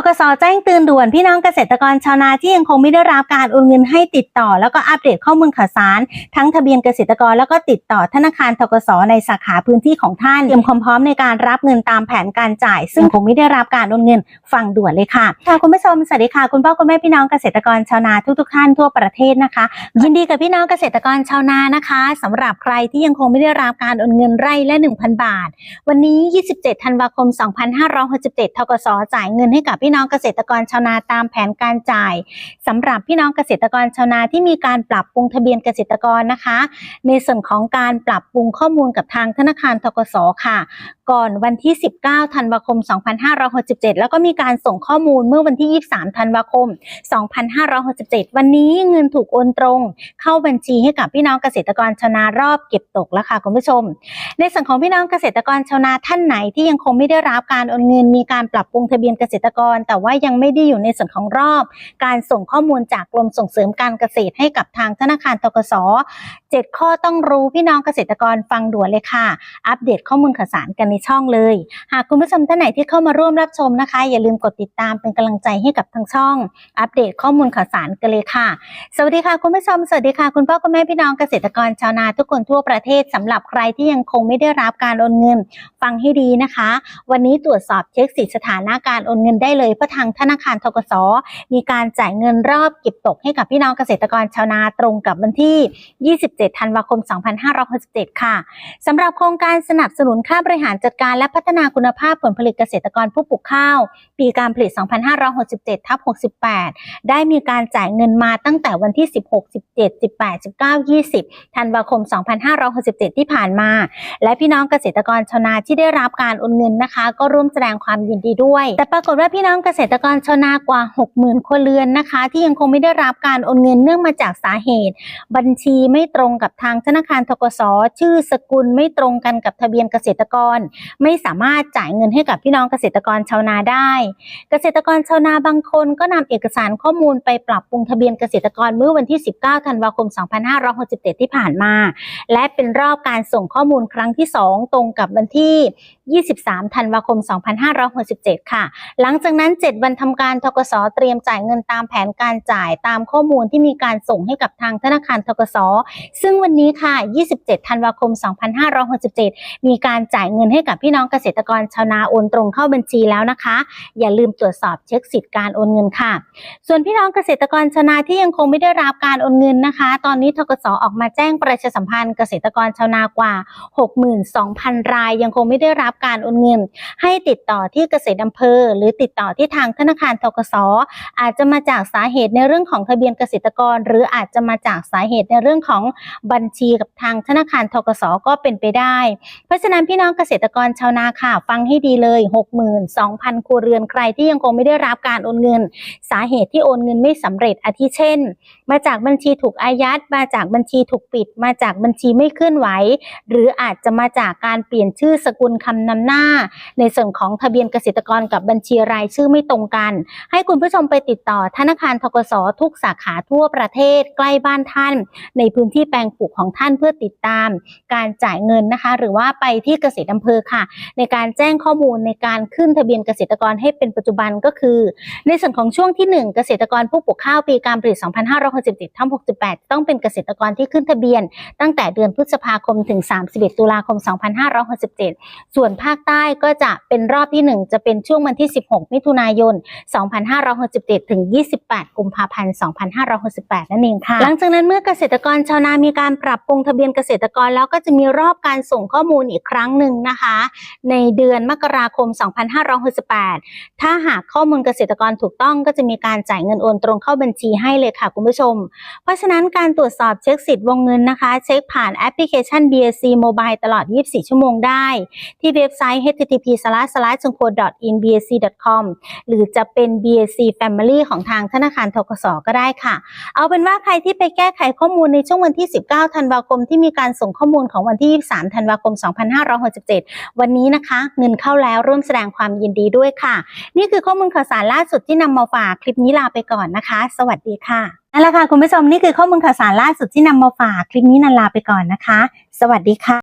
กสแจ้งเตือนด่วนพี่น้องเกษตรกรชาวนาที่ยังคงไม่ได้รับการโอนเงินให้ติดต่อ แล้วก็อัปเดตข้อมูลข่าวสาร ทั้งทะเบียนเกษตรกรแล้วก็ติดต่อธนาคารทกสในสาขาพื้นที่ของท่านเตรียมความพร้อมในการรับเงินตามแผนการจ่าย ซึ่งคงไม่ได้รับการโอนเงินฟังด่วนเลยค่ะค่ะคุณผู้ชมสวัสดีค่ะคุณพ่อคุณแม่พี่น้องเกษตรกรชาวนาทุกๆท่านทั่วประเทศนะคะ ยินดีกับพี่น้องเกษตรกรชาวนานะคะสำหรับใครที่ยังคงไม่ได้รับการโอนเงินไร่ละ 1,000 บาท วันนี้ 27 ธันวาคม 2567ทกสจ่ายเงินให้กับพี่น้องเกษตรกรชาวนาตามแผนการจ่ายสำหรับพี่น้องเกษตรกรชาวนาที่มีการปรับปรุงทะเบียนเกษตรกรนะคะ ในส่วนของการปรับปรุงข้อมูลกับทางธนาคารทกสค่ะ ก่อนวันที่ 19 ธันวาคม 2567 แล้วก็มีการส่งข้อมูลเมื่อวันที่ 23 ธันวาคม 2567 วันนี้เงินถูกโอนตรง เข้าบัญชีให้กับพี่น้องเกษตรกรชาวนารอบเก็บตกแล้วค่ะคุณผู้ชม ในส่วนของพี่น้องเกษตรกรชาวนาท่านไหนที่ยังคงไม่ได้รับการโอนเงินมีการปรับปรุงทะเบียนเกษตรกรแต่ว่ายังไม่ได้อยู่ในส่วนของรอบ การส่งข้อมูลจากกรมส่งเสริมการเกษตรให้กับทางธนาคารทกส7 ข้อต้องรู้พี่น้องเกษตรกรฟังด่วนเลยค่ะ อัปเดตข้อมูลข่าวสารกันในช่องเลย หากคุณผู้ชมท่านไหนที่เข้ามาร่วมรับชมนะคะ อย่าลืมกดติดตามเป็นกำลังใจให้กับทางช่อง อัปเดตข้อมูลข่าวสารกันเลยค่ะ สวัสดีค่ะคุณผู้ชมสวัสดีค่ะคุณพ่อคุณแม่พี่น้องเกษตรกรชาวนาทุกคนทั่วประเทศสำหรับใครที่ยังคงไม่ได้รับการโอนเงิน ฟังให้ดีนะคะ วันนี้ตรวจสอบเช็คสิทธิสถานะการโอนเงินได้เลยเพราะทางธนาคารทกสมีการจ่ายเงินรอบเก็บตกให้กับพี่น้องเกษตรกรชาวนาตรงกับวันที่ 27 ธันวาคม 2567 ค่ะสำหรับโครงการสนับสนุนค่าบริหารจัดการและพัฒนาคุณภาพผลผลิตเกษตรกรผู้ปลูกข้าว ปีการผลิต 2567 ทับ 68 ได้มีการจ่ายเงินมาตั้งแต่วันที่ 16 17 18 19 20 ธันวาคม 2567 ที่ผ่านมา และพี่น้องเกษตรกรชาวนาที่ได้รับการโอนเงินนะคะ ก็ร่วมแสดงความยินดีด้วย แต่ปรากฏว่าพี่น้องเกษตรกรชาวนากว่า 60,000 ครัวเรือนนะคะ ที่ยังคงไม่ได้รับการโอนเงินเนื่องมาจากสาเหตุ บัญชีไม่ตรงกับทางธนาคารทกสชื่อสกุลไม่ตรงกันกับทะเบียนเกษตรกร ไม่สามารถจ่ายเงินให้กับพี่น้องเกษตรกรชาวนาได้ เกษตรกรชาวนาบางคนก็นำเอกสารข้อมูลไปปรับปรุงทะเบียนเกษตรกรเมื่อวันที่ 19 ธันวาคม 2567 ที่ผ่านมา และเป็นรอบการส่งข้อมูลครั้งที่ 2 ตรงกับวันที่ 23 ธันวาคม 2567 ค่ะ หลังจากนั้น 7 วันทำการทกสเตรียมจ่ายเงินตามแผนการจ่ายตามข้อมูลที่มีการส่งให้กับทางธนาคารทกส ซึ่งวันนี้ค่ะ 27 ธันวาคม 2567 มีการจ่ายเงินให้กับพี่น้องเกษตรกรชาวนาโอนตรงเข้าบัญชีแล้วนะคะ อย่าลืมตรวจสอบเช็คสิทธิ์การโอนเงินค่ะ ส่วนพี่น้องเกษตรกรชาวนาที่ยังคงไม่ได้รับการโอนเงินนะคะ ตอนนี้ทกสออกมาแจ้งประชาสัมพันธ์เกษตรกรชาวนากว่า 62,000 รายยังคงไม่ได้รับการโอนเงิน ให้ติดต่อที่เกษตรอำเภอ หรือติดต่อที่ทางธนาคารทกสอาจจะมาจากสาเหตุในเรื่องของทะเบียนเกษตรกร หรืออาจจะมาจากสาเหตุในเรื่องของบัญชีกับทางธนาคารทกสก็เป็นไปได้ เพราะฉะนั้นพี่น้องเกษตรกรชาวนาค่ะ ฟังให้ดีเลย 62,000 ครัวเรือนใครที่ยังคงไม่ได้รับการโอนเงิน สาเหตุที่โอนเงินไม่สำเร็จอาทิเช่น มาจากบัญชีถูกอายัด มาจากบัญชีถูกปิด มาจากบัญชีไม่เคลื่อนไหว หรืออาจจะมาจากการเปลี่ยนชื่อสกุลคำนำหน้า ในส่วนของทะเบียนเกษตรกรกับบัญชีรายชื่อไม่ตรงกัน ให้คุณผู้ชมไปติดต่อธนาคารทกสทุกสาขาทั่วประเทศใกล้บ้านท่าน ในพื้นที่แปลงปลูกของท่านเพื่อติดตาม การจ่ายเงินนะคะ หรือว่าไปที่เกษตรอำเภอค่ะ ในการแจ้งข้อมูลในการขึ้นทะเบียนเกษตรกรให้เป็นปัจจุบันก็คือ ในส่วนของช่วงที่ 1 เกษตรกรผู้ปลูกข้าวปีการผลิต 2567ทับ68 ต้องเป็นเกษตรกรที่ขึ้นทะเบียน ตั้งแต่เดือนพฤษภาคมถึง 31 ตุลาคม 2567 ส่วนภาคใต้ก็จะเป็นรอบที่ 1 จะเป็นช่วงวันที่ 16 มิถุนายน 2567 ถึง 28 กุมภาพันธ์ 2568 นั่นเองค่ะ หลังจากนั้นเมื่อเกษตรกรชาวนามีการปรับปรุงทะเบียนเกษตรกรแล้วก็จะมีรอบการส่งข้อมูลอีกครั้งหนึ่งนะคะ ในเดือนมกราคม 2568 ถ้าหากข้อมูลเกษตรกรถูกต้องก็จะมีการจ่ายเงินโอนตรงเข้าบัญชีให้เลยค่ะคุณผู้ชม เพราะฉะนั้นการตรวจสอบเช็คสิทธิ์วงเงินนะคะ เช็คผ่านแอปพลิเคชัน BSC Mobile ตลอด 24 ชั่วโมงได้ที่เว็บ็บไซต์ http in bsc com หรือจะเป็น BSC Family ของทางธนาคารทกสก็ได้ค่ะ เอาเป็นว่าใครที่ไปแก้ไขข้อมูลในช่วงวันที่ 19 ธันวาคม ที่มีการส่งข้อมูลของวันที่ 23 ธันวาคม 2567 วันนี้นะคะ เงินเข้าแล้วร่วมแสดงความยินดีด้วยค่ะ นี่คือข้อมูลข่าวสารล่าสุดที่นำมาฝากคลิปนี้ลาไปก่อนนะคะ สวัสดีค่ะนั่นแหละค่ะคุณผู้ชมนี่คือข้อมูลข่าวสารล่าสุดที่นำมาฝากคลิปนี้นันลาไปก่อนนะคะ สวัสดีค่ะ